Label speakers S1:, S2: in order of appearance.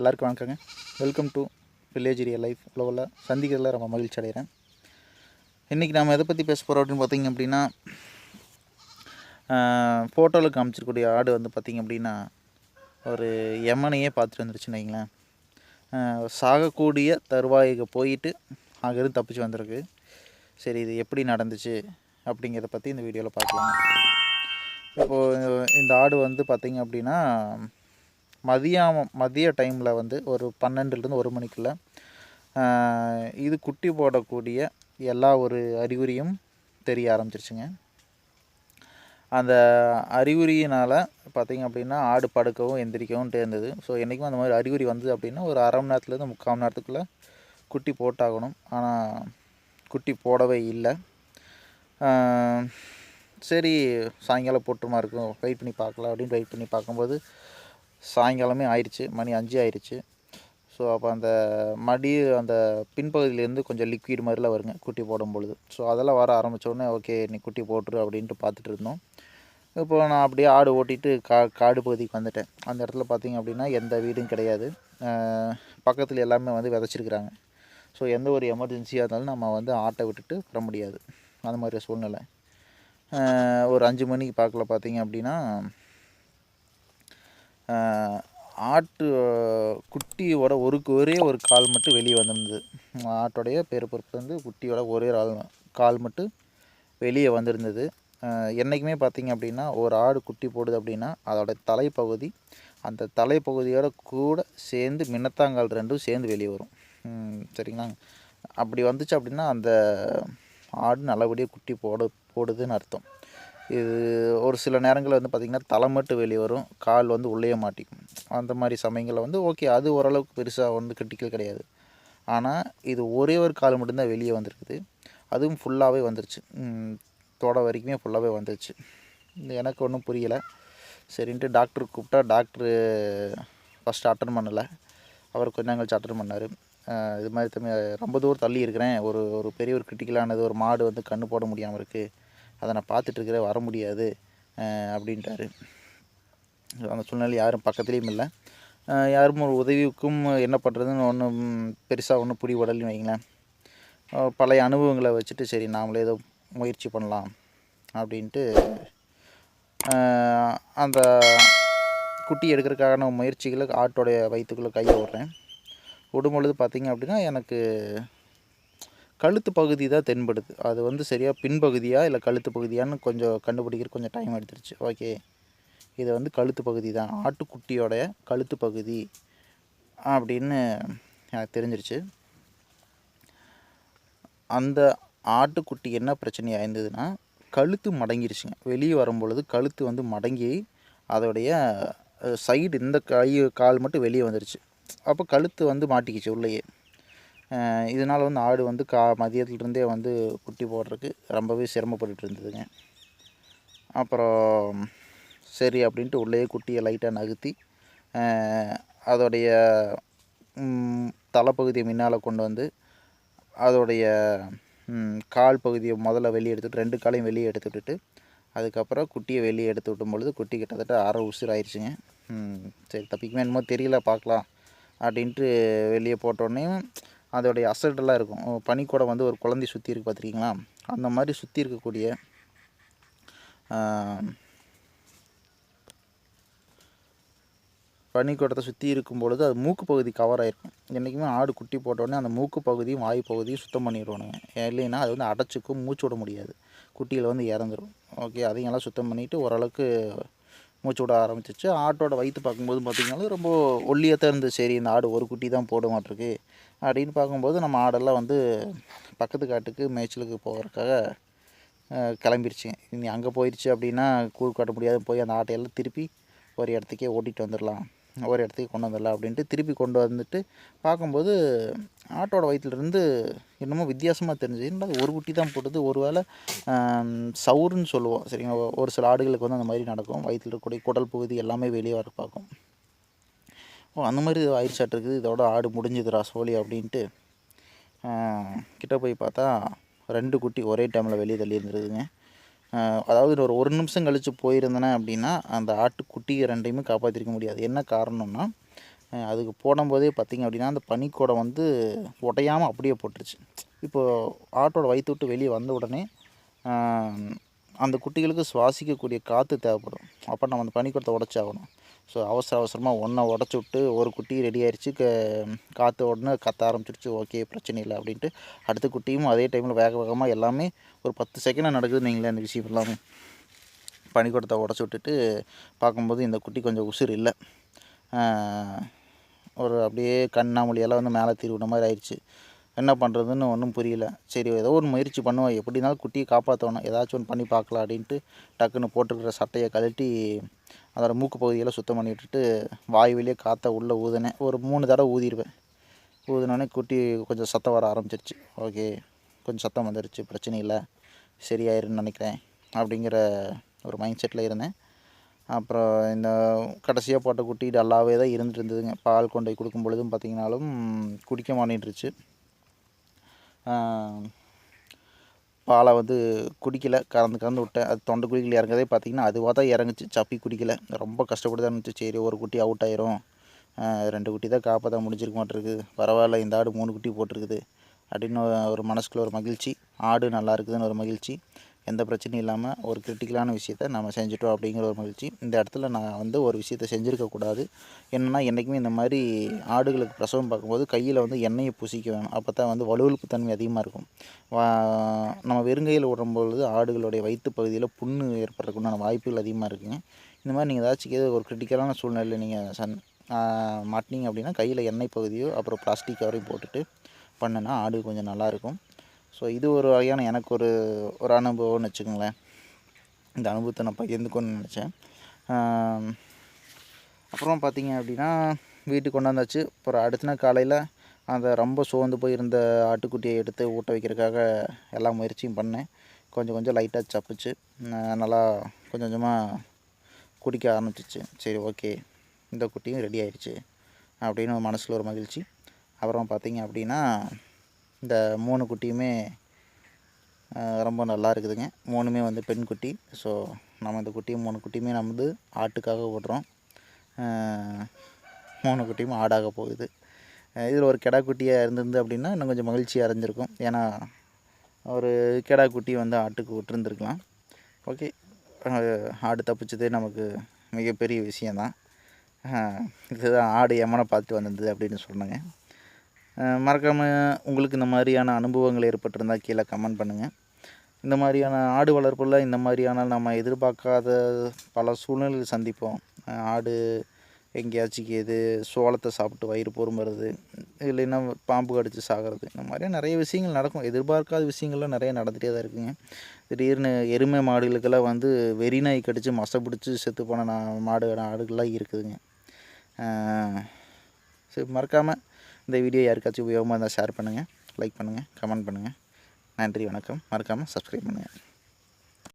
S1: எல்லாருக்கும் வணக்கங்க. Welcome to village area life உலகில் சந்திக்கிறதுல ரொம்ப மகிழ்ச்சி அடைகிறேன். இன்றைக்கி நம்ம எதை பற்றி பேச போகிறோம் அப்படின்னு பார்த்தீங்க அப்படின்னா ஃபோட்டோவில் காமிச்சிருக்கக்கூடிய ஆடு வந்து பார்த்திங்க அப்படின்னா ஒரு எமனையே பார்த்துட்டு வந்துருச்சுன்னு வைங்களேன். சாகக்கூடிய தருவாய்க்கு போயிட்டு அங்கேருந்து தப்பிச்சு வந்திருக்கு. சரி இது எப்படி நடந்துச்சு அப்படிங்கிறத பற்றி இந்த வீடியோவில் பார்க்கலாம். இப்போது இந்த ஆடு வந்து பார்த்திங்க அப்படின்னா மதியம் மதிய டைமில் வந்து ஒரு பன்னெண்டுலேருந்து ஒரு மணிக்குள்ளே இது குட்டி போடக்கூடிய எல்லா ஒரு அறிகுறியும் தெரிய ஆரம்பிச்சிருச்சுங்க. அந்த அறிகுறியினால் பார்த்திங்க அப்படின்னா ஆடு படுக்கவும் எந்திரிக்கவும் இருந்தது ஸோ என்றைக்கும் அந்த மாதிரி அறிகுறி வந்தது அப்படின்னா ஒரு அரை மணி நேரத்துலேருந்து முக்கால் மணி நேரத்துக்குள்ளே குட்டி போட்டாகணும். ஆனால் குட்டி போடவே இல்லை. சரி சாயங்காலம் போட்டுமா இருக்கும் வெயிட் பண்ணி பார்க்கலாம் அப்படின்னு வெயிட் பண்ணி பார்க்கும்போது சாயங்காலமே ஆயிடுச்சு மணி அஞ்சு ஆயிடுச்சு. ஸோ அப்போ அந்த மடி அந்த பின்பகுதியிலேருந்து கொஞ்சம் லிக்விட் மாதிரிலாம் வருங்க குட்டி போடும் பொழுது. ஸோ அதெல்லாம் வர ஆரம்பித்தோடனே ஓகே நீ குட்டி போட்டுரு அப்படின்ட்டு பார்த்துட்டு இருந்தோம். இப்போ நான் அப்படியே ஆடு ஓட்டிட்டு கா காடு பகுதிக்கு வந்துட்டேன். அந்த இடத்துல பார்த்தீங்க அப்படின்னா எந்த வீடும் கிடையாது. பக்கத்தில் எல்லாமே வந்து விதைச்சிருக்கிறாங்க. ஸோ எந்த ஒரு எமர்ஜென்சியாக இருந்தாலும் நம்ம வந்து ஆட்டை விட்டுட்டு வர முடியாது. அந்த மாதிரி சூழ்நிலை. ஒரு அஞ்சு மணிக்கு பார்க்கல பார்த்தீங்க அப்படின்னா ஆட்டு குட்டியோட ஒரு ஒரே ஒரு கால் மட்டும் வெளியே வந்திருந்தது. ஆட்டோடைய பேர் பொறுப்பு வந்து குட்டியோட ஒரே ஆள் கால் மட்டும் வெளியே வந்திருந்தது. என்றைக்குமே பார்த்தீங்க அப்படின்னா ஒரு ஆடு குட்டி போடுது அப்படின்னா அதோட தலைப்பகுதி அந்த தலைப்பகுதியோட கூட சேர்ந்து மின்னத்தாங்கால் ரெண்டும் சேர்ந்து வெளியே வரும். சரிங்களா? அப்படி வந்துச்சு அப்படின்னா அந்த ஆடு நல்லபடியாக குட்டி போட போடுதுன்னு அர்த்தம். இது ஒரு சில நேரங்களில் வந்து பார்த்திங்கன்னா தலை மட்டும் வெளியே வரும் கால் வந்து உள்ளேயே மாட்டிக்கும். அந்த மாதிரி சமயங்களில் வந்து ஓகே அது ஓரளவுக்கு பெருசாக வந்து கிரிட்டிக்கல் கிடையாது. ஆனால் இது ஒரே ஒரு கால் மட்டும்தான் வெளியே வந்திருக்குது. அதுவும் ஃபுல்லாகவே வந்துருச்சு. தோட வரைக்குமே ஃபுல்லாகவே வந்துருச்சு. எனக்கு ஒன்றும் புரியலை. சரின்ட்டு டாக்டர் கூப்பிட்டா டாக்டரு ஃபஸ்ட்டு அட்டன் பண்ணலை. அவர் கொஞ்ச கழிச்சு அட்டன் பண்ணார். இது மாதிரி தம்பி ரொம்ப தூரம் தள்ளி இருக்கிறேன். ஒரு ஒரு பெரிய ஒரு கிரிட்டிக்கலானது ஒரு மாடு வந்து கண்ணு போட முடியாமல் இருக்குது அதை நான் பார்த்துட்ருக்கிறேன் வர முடியாது அப்படின்ட்டாரு. அந்த சூழ்நிலை யாரும் பக்கத்துலேயும் இல்லை. யாரும் ஒரு உதவிக்கும் என்ன பண்ணுறதுன்னு ஒன்றும் பெருசாக ஒன்றும் பிடிபடலன்னு உடல்னு வைங்களேன் பழைய அனுபவங்களை வச்சுட்டு சரி நாமளே ஏதோ முயற்சி பண்ணலாம் அப்படின்ட்டு அந்த குட்டி எடுக்கிறதுக்கான முயற்சிகளை ஆட்டோடைய வயிற்றுக்குள்ளே கையை விடுறேன் விடும்பொழுது பார்த்திங்க அப்படின்னா எனக்கு கழுத்து பகுதி தான் தென்படுது. அது வந்து சரியாக பின்பகுதியா இல்லை கழுத்து பகுதியான்னு கொஞ்சம் கண்டுபிடிக்கிற கொஞ்சம் டைம் எடுத்துருச்சு. ஓகே இது வந்து கழுத்து பகுதி தான். ஆட்டுக்குட்டியோடைய கழுத்து பகுதி அப்படின்னு எனக்கு தெரிஞ்சிருச்சு. அந்த ஆட்டுக்குட்டி என்ன பிரச்சனையாக இருந்ததுன்னா கழுத்து மடங்கிருச்சுங்க. வெளியே வரும்பொழுது கழுத்து வந்து மடங்கி அதோடைய சைடு இந்த கை கால் மட்டும் வெளியே வந்துருச்சு. அப்போ கழுத்து வந்து மாட்டிக்கிச்சு உள்ளேயே. இதனால் வந்து ஆடு வந்து கா மதியத்துலேருந்தே வந்து குட்டி போடுறதுக்கு ரொம்பவே சிரமப்பட்டுட்டு இருந்ததுங்க அப்புறம் சரி அப்படின்ட்டு உள்ளேயே குட்டியை லைட்டாக நகர்த்தி அதோடைய தலைப்பகுதியை முன்னால் கொண்டு வந்து அதோடைய கால் பகுதியை முதல்ல வெளியே எடுத்துட்டு ரெண்டு காலையும் வெளியே எடுத்து விட்டுட்டு அதுக்கப்புறம் குட்டியை வெளியே எடுத்து விட்டும் பொழுது குட்டி கிட்டத்தட்ட அரை உசுர் ஆயிடுச்சுங்க சரி தப்பிக்குமே என்னமோ தெரியல பார்க்கலாம் அப்படின்ட்டு வெளியே போட்டோடனே அதோடைய அசட்டெல்லாம் இருக்கும். பனிக்கூடை பனிக்கூடம் வந்து ஒரு குழந்தை சுற்றி இருக்கு பார்த்துருக்கீங்களா அந்த மாதிரி சுற்றி இருக்கக்கூடிய பனிக்கூடத்தை சுற்றி இருக்கும் பொழுது அது மூக்கு பகுதி கவர் ஆகிருக்கும் என்றைக்குமே ஆடு குட்டி போட்டோடனே அந்த மூக்கு பகுதியும் வாய் பகுதியும் சுத்தம் பண்ணிடுவானுங்க இல்லைன்னா அது வந்து அடைச்சிக்கும் மூச்சு விட முடியாது. குட்டியில் வந்து இறந்துடும் ஓகே அதையும் எல்லாம் சுத்தம் பண்ணிவிட்டு ஓரளவுக்கு மூச்சு விட ஆரம்பிச்சிச்சு. ஆட்டோட வயிற்று பார்க்கும்போது பார்த்திங்கனாலும் ரொம்ப ஒல்லியாக தான் இருந்தது. சரி இந்த ஆடு ஒரு குட்டி தான் போட மாட்டிருக்கு அப்படின்னு பார்க்கும்போது நம்ம ஆடெல்லாம் வந்து பக்கத்து காட்டுக்கு மேய்ச்சலுக்கு போகிறதுக்காக கிளம்பிருச்சு. கிளம்பிருச்சுங்க இனி அங்கே போயிடுச்சு அப்படின்னா கூழ் காட்ட முடியாது. போய் அந்த ஆட்டையெல்லாம் திருப்பி ஒரு இடத்துக்கே ஓட்டிகிட்டு வந்துடலாம். ஒரு இடத்துக்கு கொண்டு வந்துடலாம் அப்படின்ட்டு திருப்பி கொண்டு வந்துட்டு பார்க்கும்போது ஆட்டோட வயிற்றுலேருந்து என்னமோ வித்தியாசமாக தெரிஞ்சு என்னடா ஒரு குட்டி தான் போட்டது. ஒரு வேளை சவுருன்னு சொல்லுவோம். சரிங்களா? ஒரு சில ஆடுகளுக்கு வந்து அந்த மாதிரி நடக்கும். வயிற்றில் இருக்கக்கூடிய குடல் பகுதி எல்லாமே வெளியே வர பார்க்கும். ஓ அந்த மாதிரி ஆயிடுச்சாட்டு இருக்குது. இதோட ஆடு முடிஞ்சுதுடா சோழி அப்படின்ட்டு. கிட்ட போய் பார்த்தா ரெண்டு குட்டி ஒரே டைமில் வெளியே தள்ளி இருந்துருதுங்க. அதாவது ஒரு ஒரு நிமிஷம் கழித்து போயிருந்தேனே அப்படின்னா அந்த ஆட்டுக்குட்டி ரெண்டையுமே காப்பாற்றிருக்க முடியாது. என்ன காரணம்னா அதுக்கு போடும்போதே பார்த்திங்க அப்படின்னா அந்த பனிக்கூடை வந்து உடையாமல் அப்படியே போட்டுருச்சு. இப்போது ஆட்டோட வயிற்று விட்டு வெளியே வந்த உடனே அந்த குட்டிகளுக்கு சுவாசிக்கக்கூடிய காற்று தேவைப்படும். அப்போ நம்ம அந்த பனிக்கூடத்தை உடச்சாகணும். ஸோ அவசர அவசரமாக ஒன்றை உடச்சி விட்டு ஒரு குட்டி ரெடி ஆயிடுச்சு க காற்று உடனே கத்த ஆரம்பிச்சிருச்சு. ஓகே பிரச்சனை இல்லை அப்படின்ட்டு அடுத்த குட்டியும் அதே டைமில் வேக வேகமாக எல்லாமே ஒரு பத்து செகண்டாக நடக்குது நீங்களே அந்த விஷயம் எல்லாமே. பனிக்கூடத்தை உடச்சி விட்டுட்டு பார்க்கும்போது இந்த குட்டி கொஞ்சம் உசுர் இல்லை. ஒரு அப்படியே கண்ணாமொழியெல்லாம் வந்து மேலே தீர்வின மாதிரி ஆயிடுச்சு என்ன பண்ணுறதுன்னு ஒன்றும் புரியல. சரி ஏதோ ஒரு முயற்சி பண்ணுவோம். எப்படி இருந்தாலும் குட்டியை காப்பாற்றணும் ஏதாச்சும் ஒன்று பண்ணி பார்க்கலாம் அப்படின்ட்டு டக்குன்னு போட்டுருக்கிற சட்டையை கழட்டி அதோடய மூக்கு பகுதியெல்லாம் சுத்தம் பண்ணி விட்டுட்டு வாய் வெளியே காற்றை உள்ளே ஊதினேன். ஒரு மூணு தடவை ஊதிடுவேன். ஊதினோடனே குட்டி கொஞ்சம் சத்தம் வர ஆரம்பிச்சிருச்சு. ஓகே கொஞ்சம் சத்தம் வந்துருச்சு. பிரச்சனை இல்லை. சரியாயிருன்னு நினைக்கிறேன் அப்படிங்கிற ஒரு மைண்ட் செட்டில் இருந்தேன். அப்புறம் இந்த கடைசியாக போட்ட குட்டி டல்லாகவே தான் இருந்துட்டு இருந்ததுங்க. பால் கொண்டு போய் கொடுக்கும் பொழுதும் பார்த்திங்கனாலும் குடிக்க மாட்டேன்ருச்சு பாலை வந்து குடிக்கலை கறந்து கறந்து விட்டேன். அது தொண்டை குழிகள் இறங்குறதே பார்த்திங்கன்னா அதுவாக தான் இறங்குச்சு. சப்பி குடிக்கல. ரொம்ப கஷ்டப்பட்டு தான் இருந்துச்சு. சரி ஒரு குட்டி அவுட் ஆயிரும். ரெண்டு குட்டி தான் காப்பாற்ற முடிஞ்சிருக்க மாட்டிருக்கு. பரவாயில்ல இந்த ஆடு மூணு குட்டி போட்டிருக்குது. அப்படின்னு ஒரு மனசுக்குள்ள ஒரு மகிழ்ச்சி. ஆடு நல்லா இருக்குதுன்னு ஒரு மகிழ்ச்சி. எந்த பிரச்சனையும் இல்லாமல் ஒரு கிரிட்டிக்கலான விஷயத்த நம்ம செஞ்சுட்டோம் அப்படிங்கிற ஒரு மகிழ்ச்சி. இந்த இடத்துல நான் வந்து ஒரு விஷயத்த செஞ்சுருக்கக்கூடாது என்னென்னா என்றைக்குமே இந்த மாதிரி ஆடுகளுக்கு பிரசவம் பார்க்கும்போது கையில் வந்து எண்ணெயை பூசிக்க வேணும். அப்போ தான் வந்து வலுவழுப்பு தன்மை அதிகமாக இருக்கும். நம்ம வெறுங்கையில் விடும்பொழுது ஆடுகளுடைய வயிற்று பகுதியில் புண்ணு ஏற்படுறதுக்குண்டான வாய்ப்புகள் அதிகமாக இருக்குங்க இந்த மாதிரி நீங்கள் ஏதாச்சும் ஏதோ ஒரு கிரிட்டிக்கலான சூழ்நிலையில் நீங்கள் சன் மாட்டினீங்க அப்படின்னா கையில் எண்ணெய் பகுதியோ அப்புறம் பிளாஸ்டிக் கவரையும் போட்டுட்டு பண்ணுன்னா ஆடு கொஞ்சம் நல்லாயிருக்கும் ஸோ இது ஒரு வகையான எனக்கு ஒரு ஒரு அனுபவம்னு வச்சுக்கோங்களேன். இந்த அனுபவத்தை நான் பகிர்ந்துக்கணும்னு நினச்சேன். அப்புறம் பார்த்தீங்க அப்படின்னா வீட்டுக்கு கொண்டாந்தாச்சு அப்புறம் அடுத்த நாள் காலையில் அந்த ரொம்ப சோர்ந்து போயிருந்த ஆட்டுக்குட்டியை எடுத்து ஊட்ட வைக்கிறதுக்காக எல்லா முயற்சியும் பண்ணேன். கொஞ்சம் கொஞ்சம் லைட்டாக சப்புச்சு நல்லா கொஞ்சம் கொஞ்சமாக குடிக்க ஆரம்பிச்சிச்சு. சரி ஓகே இந்த குட்டியும் ரெடி ஆயிடுச்சு. அப்படின்னு மனசில் ஒரு மகிழ்ச்சி. அப்புறம் பார்த்தீங்க அப்படின்னா இந்த மூணு குட்டியுமே ரொம்ப நல்லா இருக்குதுங்க. மூணுமே வந்து பெண் குட்டி. ஸோ நம்ம இந்த குட்டியும் மூணு குட்டியுமே நம்ம வந்து ஆட்டுக்காக விடுறோம் மூணு குட்டியும் ஆடாக போகுது. இதில் ஒரு கெடா குட்டியாக இருந்திருந்து அப்படின்னா இன்னும் கொஞ்சம் மகிழ்ச்சி அடைஞ்சிருக்கும். ஏன்னா ஒரு கெடா குட்டி வந்து ஆட்டுக்கு விட்டுருந்துருக்கலாம். ஓகே. ஆடு தப்பிச்சதே நமக்கு மிகப்பெரிய விஷயந்தான். இதுதான் ஆடு எமனை பார்த்துட்டு வந்திருந்தது அப்படின்னு சொன்னாங்க. மறக்காமல் உங்களுக்கு இந்த மாதிரியான அனுபவங்கள் ஏற்பட்டிருந்தால் கீழே கமெண்ட் பண்ணுங்கள் இந்த மாதிரியான ஆடு வளர்ப்பில் இந்த மாதிரியான நம்ம எதிர்பார்க்காத பல சூழ்நிலைகள் சந்திப்போம். ஆடு எங்கேயாச்சும் எது சோளத்தை சாப்பிட்டு வயிறு பொறுமுறது இல்லைன்னா பாம்பு கடிச்சு சாகிறது இந்த மாதிரி நிறைய விஷயங்கள் நடக்கும். எதிர்பார்க்காத விஷயங்கள்லாம் நிறைய நடந்துகிட்டே தான் இருக்குங்க. திடீர்னு எருமை மாடுகளுக்கெல்லாம் வந்து வெறி நாய் கடித்து மசை பிடிச்சி செத்து போன மாடு ஆடுகள்லாம் இருக்குதுங்க. சரி மறக்காமல் இந்த வீடியோ யாருக்காச்சும் உபயோகமாக இருந்தால் ஷேர் பண்ணுங்கள் லைக் பண்ணுங்கள் கமெண்ட் பண்ணுங்கள் நன்றி வணக்கம். மறக்காமல் சப்ஸ்கிரைப் பண்ணுங்கள்